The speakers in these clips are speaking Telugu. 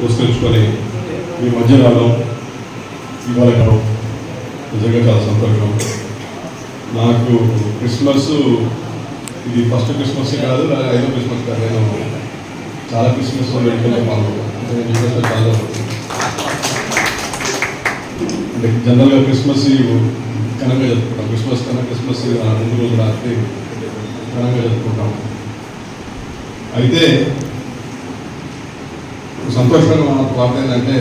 పురస్కరించుకొని ఈ మధ్య రావడం ఇవాళ నిజంగా చాలా సంతోషం. నాకు క్రిస్మస్ ఇది ఫస్ట్ క్రిస్మస్ కాదు ఐదో క్రిస్మస్ కాదు నేను చాలా క్రిస్మస్ వేడుకల్లో పాల్గొన్నాను అంటే చాలా అంటే జనరల్గా క్రిస్మస్ ఘనంగా జరుపుకుంటాం. క్రిస్మస్ కన్నా క్రిస్మస్ రెండు రోజులు రాత్రి ఘనంగా జరుపుకుంటాం. అయితే సంతోషంగా మన వార్త ఏంటంటే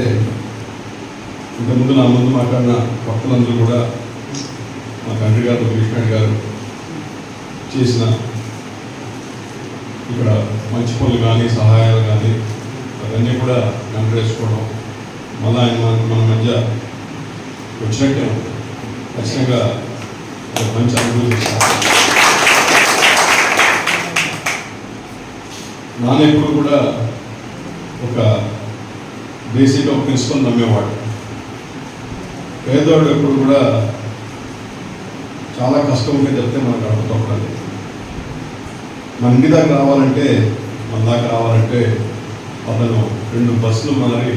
ఇంతకుముందు నా ముందు మాట్లాడిన భక్తులందరూ కూడా మా తండ్రి గారు కృష్ణ గారు చేసిన ఇక్కడ మంచి పనులు కానీ సహాయాలు కానీ అవన్నీ కూడా నెంబరేసుకోవడం మళ్ళీ ఆయన మన మన మధ్య వచ్చినట్టే ఖచ్చితంగా మంచి అనుభూతి నాన్న ఎప్పుడు కూడా ఒక బేసిక్ ఒక ప్రిన్సిపల్ నమ్మేవాడు. పేదవాడు ఎప్పుడు కూడా చాలా కష్టం ఉంటే చెప్తే మనకు అర్థం మన ఇంటి దాకా రావాలంటే మన దాకా రావాలంటే అతను రెండు బస్సులు మారి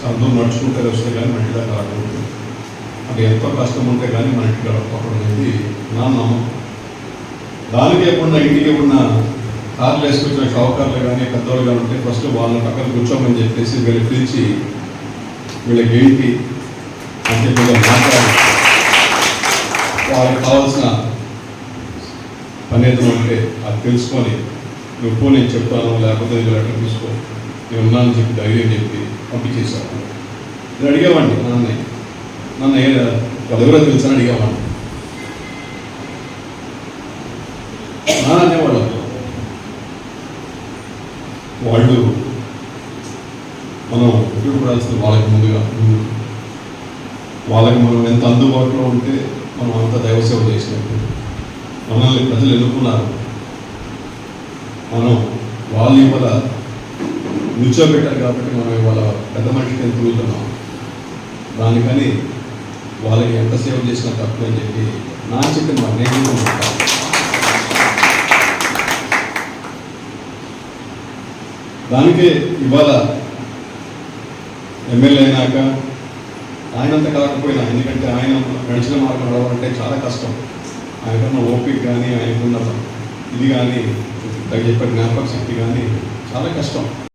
చందం నడుచుకుంటే వస్తే కానీ మన ఇంటి దాకా రాకూడదు. అది ఎంతో కష్టం ఉంటే కానీ మన ఇంటికి రాకపోవడం అనేది నా నమ్మకం. దానికి ఎప్పుడన్నా ఇంటికి ఉన్న కార్లు వేసుకొచ్చిన షావుకార్లు కానీ పెద్దవాళ్ళు కానీ ఉంటే ఫస్ట్ వాళ్ళని పక్కన కూర్చోమని చెప్పేసి వీళ్ళు పిలిచి వీళ్ళకి ఏంటి అని చెప్పి మాట్లాడి వాళ్ళకి కావాల్సిన పని ఏదైనా ఉంటే అది తెలుసుకొని నువ్వు నేను చెప్తాను లేకపోతే నువ్వు లెటర్ తీసుకో నేను ఉన్నానని చెప్పి ధైర్యం చెప్పి పంపించేశాను నేను అడిగేవాడిని నాన్న నాన్న ఏ వాళ్ళు ఎవరో తెలుసని అడిగేవాడిని. నాన్న అనేవాళ్ళు వాళ్ళు మనం ఉపయోగపడాల్సిన వాళ్ళకి ముందుగా వాళ్ళకి మనం ఎంత అందుబాటులో ఉంటే మనం అంత దైవ సేవ చేసినట్టు. మనల్ని ప్రజలు ఎన్నుకున్నారు. మనం వాళ్ళు ఇవాళ నిల్చోబెట్టారు కాబట్టి మనం ఇవాళ పెద్ద మనిషికి ఎంత తిరుగుతున్నాం దానికని వాళ్ళకి ఎంత సేవ చేసినా తక్కువ అని చెప్పి నా చెప్పిన మాట నేను కూడా ఉంటాను. దానికే ఇవాళ ఎమ్మెల్యే అయినాక ఆయనంత కాకపోయినా ఎందుకంటే ఆయన నడిచిన మార్గం నడవాలంటే చాలా కష్టం. ఆయనకున్న ఓపిక కానీ ఆయనకున్న ఇది కానీ చెప్పే జ్ఞాపక శక్తి కానీ చాలా కష్టం.